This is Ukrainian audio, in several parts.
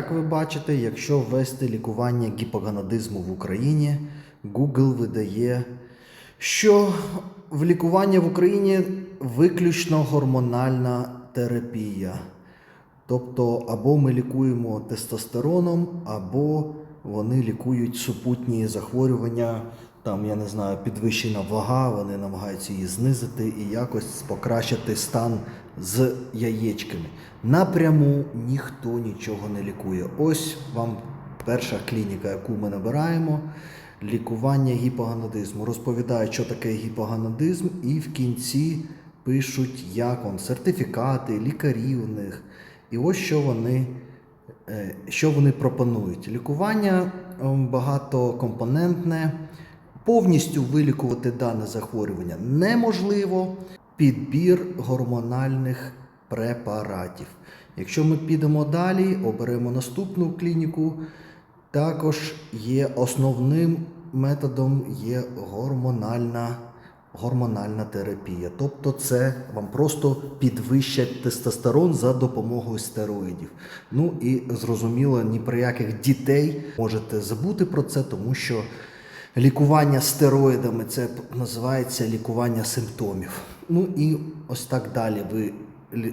Як ви бачите, якщо ввести лікування гіпоганадизму в Україні, Google видає, що в лікування в Україні виключно гормональна терапія. Тобто або ми лікуємо тестостероном, або вони лікують супутні захворювання, там, я не знаю, підвищена вага, вони намагаються її знизити і якось покращити стан з яєчками. Напряму ніхто нічого не лікує. Ось вам перша клініка, яку ми набираємо. Лікування гіпоганадизму. Розповідають, що таке гіпоганадизм, і в кінці пишуть, як он, сертифікати, лікарі у них. І ось що вони, е, що вони пропонують. Лікування ем, багатокомпонентне. Повністю вилікувати дане захворювання неможливо. Підбір гормональних препаратів. Якщо ми підемо далі, оберемо наступну клініку, також є основним методом є гормональна, гормональна терапія. Тобто це вам просто підвищать тестостерон за допомогою стероїдів. Ну і зрозуміло, ні про яких дітей можете забути про це, тому що лікування стероїдами це називається лікування симптомів. Ну і ось так далі. Ви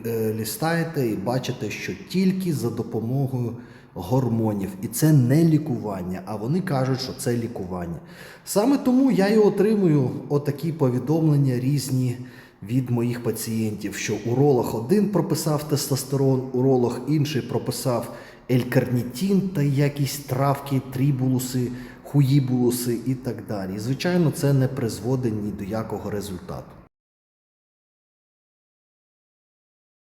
е, лістаєте і бачите, що тільки за допомогою гормонів. І це не лікування, а вони кажуть, що це лікування. Саме тому я і отримую отакі повідомлення різні від моїх пацієнтів, що уролог один прописав тестостерон, уролог інший прописав елькарнітін та якісь травки, трібулуси, хуїбулуси і так далі. І, звичайно, це не призводить ні до якого результату.